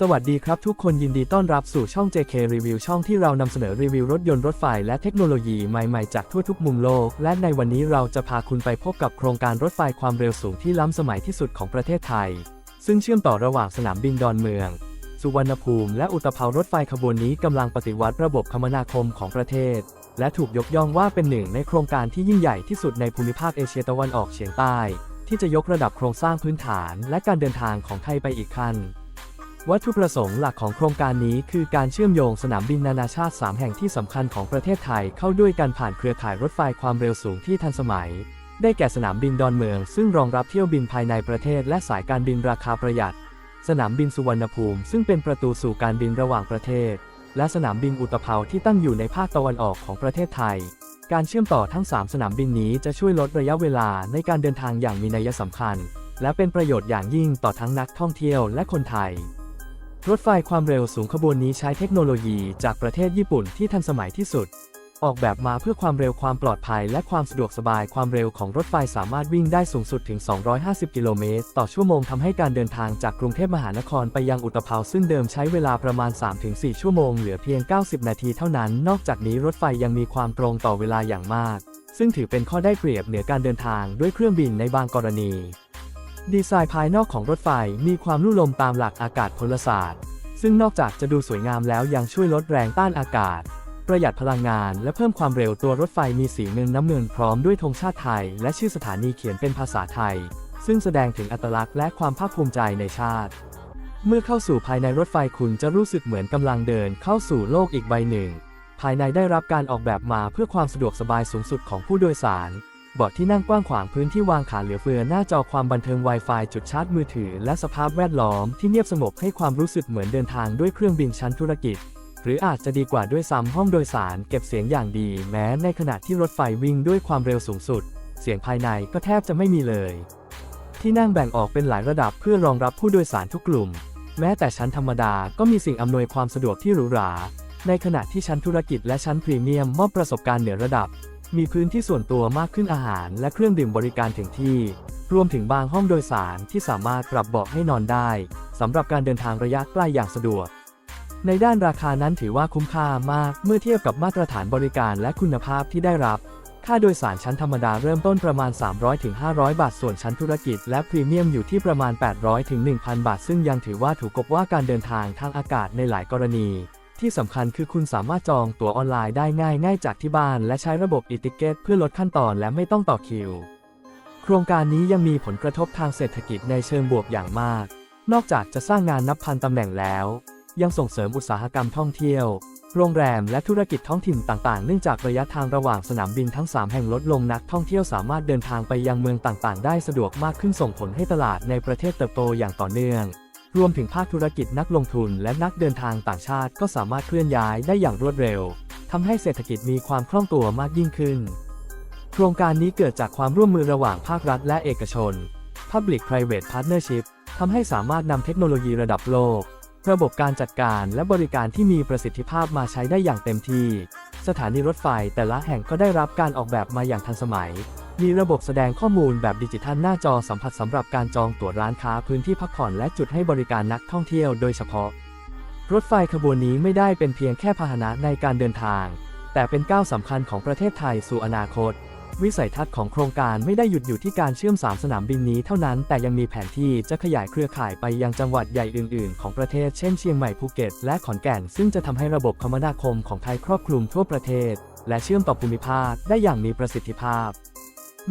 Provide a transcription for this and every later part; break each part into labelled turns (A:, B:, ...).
A: สวัสดีครับทุกคนยินดีต้อนรับสู่ช่อง JK Review ช่องที่เรานำเสนอรีวิวรถยนต์รถไฟและเทคโนโลยีใหม่ๆจากทั่วทุกมุมโลก และในวันนี้เราจะพาคุณไปพบกับโครงการรถไฟความเร็วสูงที่ล้ำสมัยที่สุดของประเทศไทย ซึ่งเชื่อมต่อระหว่างสนามบินดอนเมือง สุวรรณภูมิ และอุตภาวรถไฟขบวนนี้กำลังปฏิวัติระบบคมนาคมของประเทศ และถูกยกย่องว่าเป็นหนึ่งในโครงการที่ยิ่งใหญ่ที่สุดในภูมิภาคเอเชียตะวันออกเฉียงใต้ ที่จะยกระดับโครงสร้างพื้นฐาน และการเดินทางของไทยไปอีกขั้น วัตถุประสงค์หลักของโครงการนี้คือการเชื่อมโยงสนามบินนานาชาติ 3 แห่งที่สำคัญของประเทศไทยเข้าด้วยการผ่านเครือข่ายรถไฟความเร็วสูงที่ทันสมัย ได้แก่สนามบินดอนเมือง ซึ่งรองรับเที่ยวบินภายในประเทศและสายการบินราคาประหยัด สนามบินสุวรรณภูมิ ซึ่งเป็นประตูสู่การบินระหว่างประเทศ และสนามบินอุตภาที่ตั้งอยู่ในภาคตะวันออกของประเทศไทย การเชื่อมต่อทั้ง 3 สนามบินนี้จะช่วยลดระยะเวลาในการเดินทางอย่างมีนัยสำคัญ และเป็นประโยชน์อย่างยิ่งต่อทั้งนักท่องเที่ยวและคนไทย รถไฟความเร็วสูงขบวนนี้ใช้เทคโนโลยีจากประเทศญี่ปุ่นที่ทันสมัยที่สุด ออกแบบมาเพื่อความเร็วความปลอดภัยและความสะดวกสบายความเร็วของรถไฟสามารถวิ่งได้สูงสุดถึง 250 กิโลเมตร ต่อชั่วโมงทำให้การเดินทางจากกรุงเทพมหานครไปยังอุตภาวซึ่งเดิมใช้เวลาประมาณ 3-4 ชั่วโมงเหลือเพียง 90 นาทีเท่านั้น นอกจากนี้รถไฟยังมีความตรงต่อเวลาอย่างมาก ซึ่งถือเป็นข้อได้เปรียบเหนือการเดินทางด้วยเครื่องบินในบางกรณี ดีไซน์ภายนอกของรถไฟมีความลุ่ลมตามหลักอากาศพลศาสตร์ ซึ่งนอกจากจะดูสวยงามแล้วยังช่วยลดแรงต้านอากาศ ประหยัดพลังงานและเพิ่มความเร็วตัวรถไฟมีสีเงินน้ำเงินพร้อมด้วยธงชาติไทย และชื่อสถานีเขียนเป็นภาษาไทย ซึ่งแสดงถึงอัตลักษณ์และความภาคภูมิใจในชาติ เมื่อเข้าสู่ภายในรถไฟคุณจะรู้สึกเหมือนกำลังเดินเข้าสู่โลกอีกใบหนึ่ง ภายในได้รับการออกแบบมาเพื่อความสะดวกสบายสูงสุดของผู้โดยสาร เบาะที่นั่งกว้างขวางพื้นที่วางขาเหลือเฟือหน้าจอความบันเทิง Wi-Fi จุดชาร์จมือถือ และสภาพแวดล้อมที่เงียบสงบให้ความรู้สึกเหมือนเดินทางด้วยเครื่องบินชั้นธุรกิจ หรืออาจจะดีกว่าด้วยซ้ำห้องโดยสารเก็บเสียงอย่างดี แม้ในขณะที่รถไฟวิ่งด้วยความเร็วสูงสุด เสียงภายในก็แทบจะไม่มีเลย ที่นั่งแบ่งออกเป็นหลายระดับเพื่อรองรับผู้โดยสารทุกกลุ่ม แม้แต่ชั้นธรรมดาก็มีสิ่งอำนวยความสะดวกที่หรูหราในขณะที่ชั้นธุรกิจและชั้นพรีเมียมมอบประสบการณ์เหนือระดับ มีพื้นที่ส่วนตัวมากขึ้นอาหารและเครื่องดื่มบริการถึงที่ รวมถึงบางห้องโดยสารที่สามารถปรับเบาะให้นอนได้สำหรับการเดินทางระยะใกล้อย่างสะดวก ในด้านราคานั้นถือว่าคุ้มค่ามากเมื่อเทียบกับมาตรฐานบริการและคุณภาพที่ได้รับ ค่าโดยสารชั้นธรรมดาเริ่มต้นประมาณ 300-500 บาท ส่วนชั้นธุรกิจและพรีเมียมอยู่ที่ประมาณ 800-1,000 บาท ซึ่งยังถือว่าถูกกบว่าการเดินทางทางอากาศในหลายกรณี ที่สำคัญคือคุณสามารถจองตั๋วออนไลน์ได้ง่ายง่ายจากที่บ้าน และใช้ระบบอีติเกตเพื่อลดขั้นตอนและไม่ต้องต่อคิว โครงการนี้ยังมีผลกระทบทางเศรษฐกิจในเชิงบวกอย่างมาก นอกจากจะสร้างงานนับพันตำแหน่งแล้ว ยังส่งเสริมอุตสาหกรรมท่องเที่ยว โรงแรมและธุรกิจท้องถิ่นต่างๆ เนื่องจากระยะทางระหว่างสนามบินทั้ง 3 แห่งลดลงนักท่องเที่ยวสามารถเดินทางไปยังเมืองต่างๆ ได้สะดวกมากขึ้นส่งผลให้ตลาดในประเทศเติบโตอย่างต่อเนื่อง รวมถึงภาคธุรกิจนักลงทุนและนักเดินทางต่างชาติก็สามารถเคลื่อนย้ายได้อย่างรวดเร็วทำให้เศรษฐกิจมีความคล่องตัวมากยิ่งขึ้น โครงการนี้เกิดจากความร่วมมือระหว่างภาครัฐและเอกชน Public Private Partnership ทำให้สามารถนำเทคโนโลยีระดับโลก ระบบการจัดการและบริการที่มีประสิทธิภาพมาใช้ได้อย่างเต็มที่ สถานีรถไฟแต่ละแห่งก็ได้รับการออกแบบมาอย่างทันสมัย มีระบบแสดงข้อมูลแบบดิจิทัลหน้าจอสัมผัสสำหรับการจองตั๋วร้านค้าพื้นที่พักผ่อนและจุดให้บริการนักท่องเที่ยวโดยเฉพาะ รถไฟขบวนนี้ไม่ได้เป็นเพียงแค่พาหนะในการเดินทาง แต่เป็นก้าวสำคัญของประเทศไทยสู่อนาคต วิสัยทัศน์ของโครงการไม่ได้หยุดอยู่ที่การเชื่อม 3 สนามบินนี้เท่านั้น แต่ยังมีแผนที่จะขยายเครือข่ายไปยังจังหวัดใหญ่อื่น ๆ ของประเทศเช่นเชียงใหม่ภูเก็ตและขอนแก่น ซึ่งจะทำให้ระบบคมนาคมของไทยครอบคลุมทั่วประเทศ และเชื่อมต่อภูมิภาคได้อย่างมีประสิทธิภาพ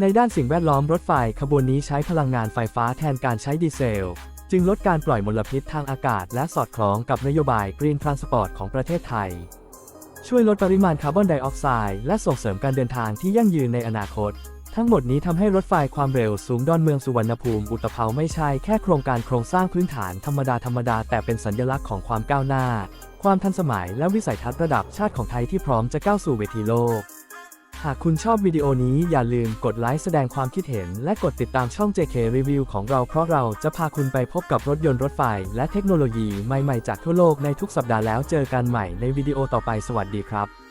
A: ในด้านสิ่งแวดล้อมรถไฟขบวนนี้ใช้พลังงานไฟฟ้าแทนการใช้ดีเซล จึงลดการปล่อยมลพิษทางอากาศ และสอดคล้องกับนโยบาย Green Transport ของประเทศไทย ช่วยลดปริมาณคาร์บอนไดออกไซด์และส่งเสริมการเดินทางที่ยั่งยืนในอนาคต ทั้งหมดนี้ทำให้รถไฟความเร็วสูงดอนเมืองสุวรรณภูมิอุตภาไม่ใช่แค่โครงการโครงสร้างพื้นฐานธรรมดาธรรมดาแต่เป็นสัญลักษณ์ของความก้าวหน้า ความทันสมัยและวิสัยทัศน์ระดับชาติของไทยที่พร้อมจะก้าวสู่เวทีโลก หากคุณชอบวิดีโอนี้อย่าลืมกดไลค์แสดงความคิดเห็น และกดติดตามช่อง JK Review ของเราเพราะเราจะพาคุณไปพบกับรถยนต์รถไฟ และเทคโนโลยีใหม่ๆจากทั่วโลกในทุกสัปดาห์แล้วเจอกันใหม่ในวิดีโอต่อไปสวัสดีครับ